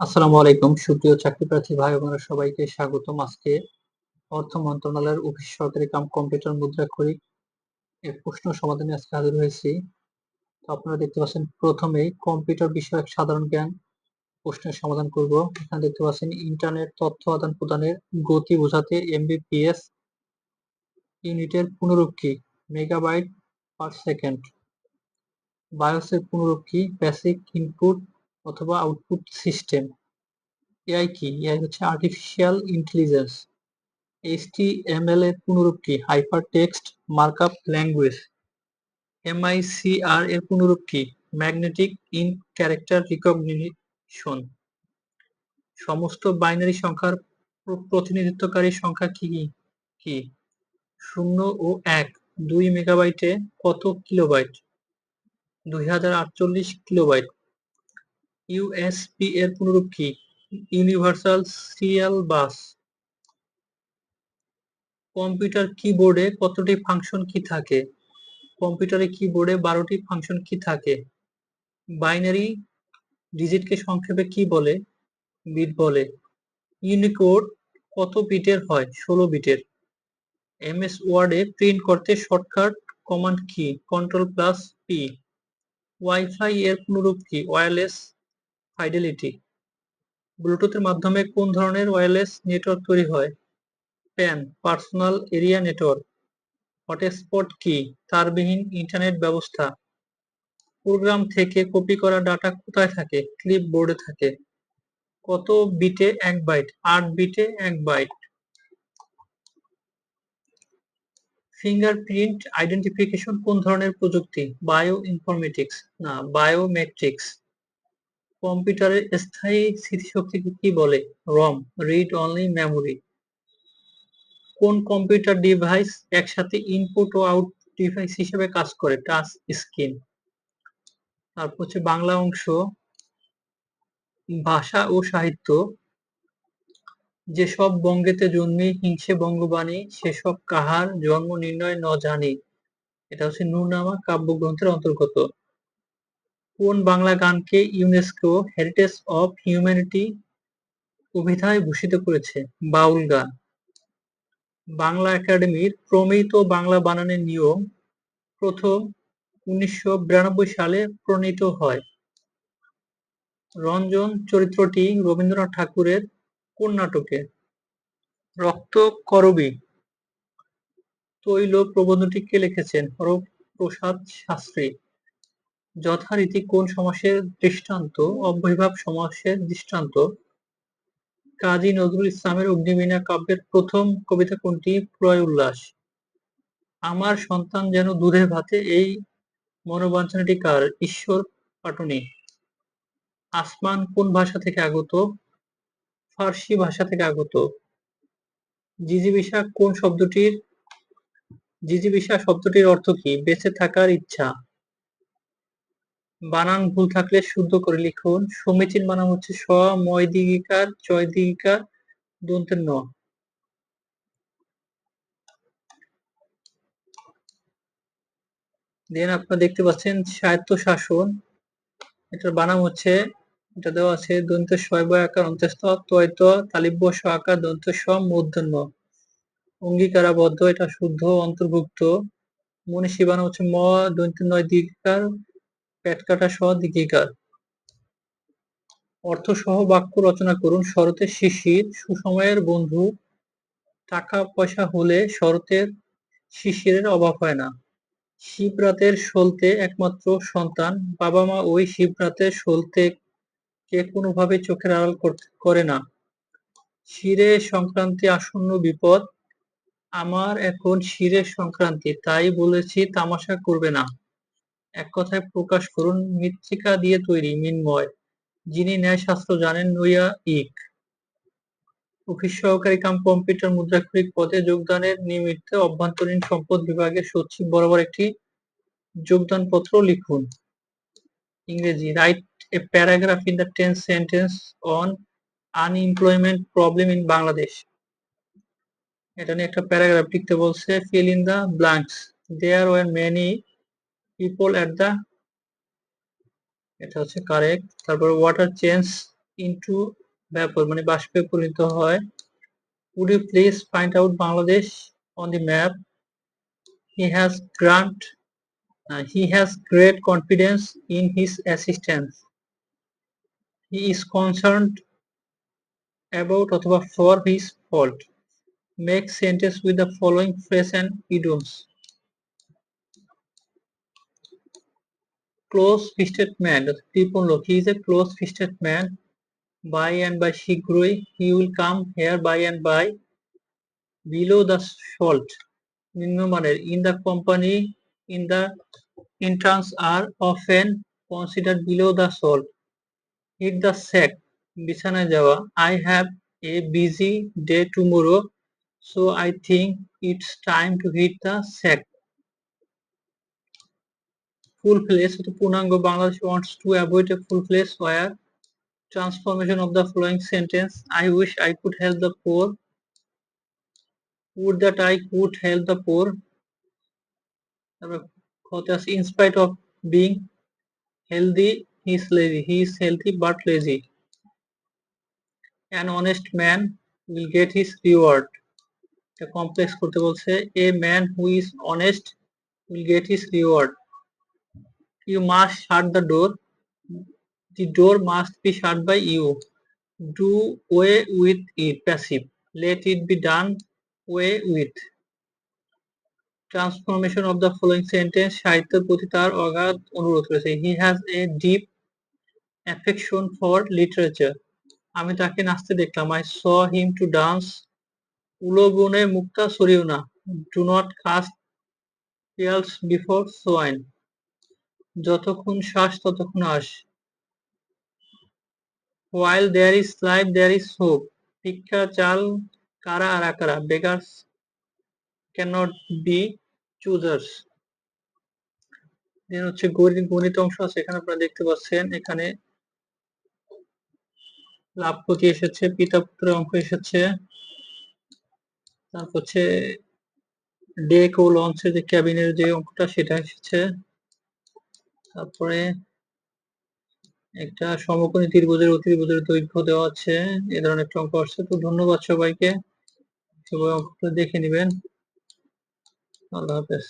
আসসালামু আলাইকুম। সুপ্রিয় চাকরি প্রার্থী ভাই বোনেরা, সবাইকে স্বাগতম। আজকে অর্থ মন্ত্রণালয়ের অফিস সরকারি কাম কম্পিউটার মুদ্রাক্ষরিক এর প্রশ্ন সমাধানে আজকে হাজির হয়েছি। তো আপনারা দেখতে পাচ্ছেন, প্রথমেই কম্পিউটার বিষয়ক সাধারণ জ্ঞান প্রশ্নের সমাধান করব। এখানে দেখতে পাচ্ছেন, ইন্টারনেট তথ্য আদান প্রদানের গতি বোঝাতে এমবিপিএস ইউনিটের পুনরূপ কি মেগাবাইট পার সেকেন্ড। বায়োসের পুনরূপ কি বেসিক ইনপুট অথবা আউটপুট সিস্টেম এআই কি? এআই হচ্ছে আর্টিফিশিয়াল ইন্টেলিজেন্স এইচটিএমএল এর পুনরূপ কি? Hyper text markup language MICR এর পুনরূপ কি? ম্যাগনেটিক ইন ক্যারেক্টার রিকগনিশন সমস্ত বাইনারি সংখ্যার প্রতিনিধিত্বকারী সংখ্যা কি কি? শূন্য ও এক, দুই মেগাবাইটে কত কিলোবাইট দুই হাজার আটচল্লিশ কিলোবাইট ইউএসবি এর পুনরূপ কি? ইউনিভার্সাল সিরিয়াল বাস কম্পিউটার কিবোর্ডে কতটি ফাংশন কি থাকে? কম্পিউটারে কিবোর্ডে বারোটি ফাংশন কি থাকে। বাইনারি ডিজিটকে সংক্ষেপে কি বলে? বিট বলে। ইউনিকোড কত বিটের হয়? ষোলো বিটের। এমএস ওয়ার্ডে প্রিন্ট করতে শর্টকাট কমান্ড কি কন্ট্রোল প্লাস পি ওয়াইফাই এর পুনরূপ কি? ওয়্যারলেস ফাইডেলিটি ব্লুটুথের মাধ্যমে কোন ধরনের ওয়্যারলেস নেটওয়ার্ক তৈরি হয়? PAN personal area network hotspot কি? তারবিহীন ইন্টারনেট ব্যবস্থা প্রোগ্রাম থেকে কপি করা ডাটা কোথায় থাকে? ক্লিপ বোর্ডে থাকে। কত বিটে এক বাইট আট বিটে এক বাইট ফিঙ্গারপ্রিন্ট আইডেন্টিফিকেশন কোন ধরনের প্রযুক্তি? বায়ো ইনফরমেটিক্স না বায়োমেট্রিক্স কম্পিউটারের স্থায়ী স্মৃতিশক্তিকে কি বলে? রম রিড অনলি মেমোরি কোন কম্পিউটার ডিভাইস একসাথে ইনপুট ও আউট ডিভাইস হিসেবে কাজ করে? টাচ স্ক্রিন তারপর হচ্ছে বাংলা অংশ, ভাষা ও সাহিত্য। যেসব বঙ্গেতে জন্মে, হিংসে, বঙ্গবাণী, সেসব কাহার জন্ম, নির্ণয়, ন জানি। এটা হচ্ছে নূরনামা কাব্যগ্রন্থের অন্তর্গত। কোন বাংলা গানকে ইউনেস্কো হেরিটেজ অফ হিউম্যানিটি অভিধায় ভূষিত করেছে? বাউল গান। বাংলা একাডেমির প্রমিত বাংলা বানানের নিয়ম প্রথম উনিশশো বিরানব্বই সালে প্রণীত হয়। রঞ্জন চরিত্রটি রবীন্দ্রনাথ ঠাকুরের কোন নাটকে রক্ত করবী। তৈল প্রবন্ধটি কে লিখেছেন? হরপ্রসাদ শাস্ত্রী। যথারীতি কোন সমাসের দৃষ্টান্ত অব্যয়ভাব সমাসের দৃষ্টান্ত? কাজী নজরুল ইসলামের অগ্নিবীণা কাব্যের প্রথম কবিতা কোনটি? প্রয় উল্লাস। আমার সন্তান যেন দুধে ভাতে, এই মনোবাঞ্ছনাটি কার? ঈশ্বর পাটনি। আসমান কোন ভাষা থেকে আগত? ফার্সি ভাষা থেকে আগত। জিজিবিসা কোন শব্দটির জিজিবিসা শব্দটির অর্থ কি? বেঁচে থাকার ইচ্ছা। বানান ভুল থাকলে শুদ্ধ করে লিখুন। সমীচীন বানান হচ্ছে স, ময় দিগিকার চয় দিগিকার দন্তের ন। দেন আপনারা দেখতে পাচ্ছেন সাহিত্য শাসন এটার বানাম হচ্ছে, এটা দেওয়া আছে দন্ত শয় আকার, অন্তস্থ তয়ত তালিব্য, স, আকার, দন্ত স মূর্ধন্য অঙ্গীকারাবদ্ধ, এটা শুদ্ধ, অন্তর্ভুক্ত। মনীষী বানাম হচ্ছে ম, দন্ত নয় দিগিকার পেট কাটা স দিগিকার অর্থ সহ বাক্য রচনা করুন। শরতের শিশির, সুসময়ের বন্ধু, টাকা পয়সা হলে শরতের শিশিরের অভাব হয় না। শিবরাতের সলতে একমাত্র সন্তান। বাবা মা ওই শিবরাতের সলতে কে কোনোভাবে চোখের আড়াল করে না। শিরে সংক্রান্তি আসন্ন বিপদ। আমার এখন শিরের সংক্রান্তি। তাই বলেছি, তামাশা করবে না। এক কথায় প্রকাশ করুন, মৃত্তিকা দিয়ে তৈরি মিনময়, যিনি ন্যায়শাস্ত্র জানেন নইয়া ইক। অফিস সহকারী কাম কম্পিউটার মুদ্রাক্ষরিক পদে যোগদানের নিমিত্তে অভ্যন্তরীণ সম্পদ বিভাগের সচিব বরাবর একটি যোগদানপত্র লিখুন। ইংরেজি, write a paragraph in the ten sentence on unemployment problem in Bangladesh. এটা নিয়ে একটা প্যারাগ্রাফ লিখতে বলছে, fill in the blanks there were many people at the এটা হচ্ছে কারেক্ট তারপর ওয়াটার চেঞ্জ ইনটু ভ্যাপর মানে বাষ্পে পরিণত হয় you please find out Bangladesh on the map he has grant uh, he has great confidence in his assistance he is concerned about অথবা for his fault make sentence with the following phrase and idioms close fisted man কৃপণ লোক he is a close fisted man by and by শীঘ্রই he will come here by and by below the salt নিম্নমানের in the company in the interns are often considered below the salt hit the sack বিছানায় যাওয়া I have a busy day tomorrow so I think it's time to hit the sack full place অর্থাৎ পূর্ণাঙ্গ Bangladesh wants to avoid a full place where transformation of the following sentence I wish I could help the poor would that I could help the poor তারপর কথা আছে in spite of being healthy he is lazy he is healthy but lazy an honest man will get his reward এটা complex করতে বলছে a man who is honest will get his reward You must shut the door the door must be shut by you do away with it passive let it be done away with transformation of the following sentence সাহিত্যের প্রতি তার অগাধ অনুরোধ রয়েছে he has a deep affection for literature আমি তাকে নাচতে দেখলাম I saw him to dance উলবনে মুক্তা সরিও না do not cast pearls before swine যতক্ষণ শ্বাস ততক্ষণ আস। While there is life, there is hope ভিক্ষা, চাল, কারা আর আকারা বেগার্স ক্যানট বি choosers দেন হচ্ছে গণিত অংশ আছে, এখানে আপনারা দেখতে পাচ্ছেন, এখানে লাভ ক্ষতি এসেছে, পিতা পুত্রের অঙ্ক এসেছে। তারপর হচ্ছে ডেক ও লঞ্চের যে ক্যাবিনের যে অঙ্কটা সেটা এসেছে। তারপরে একটা সমকোণী ত্রিভুজের অতিভুজের দৈর্ঘ্য দেওয়া আছে, এ ধরনের একটা অঙ্ক আসছে। তো ধন্যবাদ সবাইকে। সবাই অঙ্কটা দেখে নেবেন। আল্লাহ হাফেজ।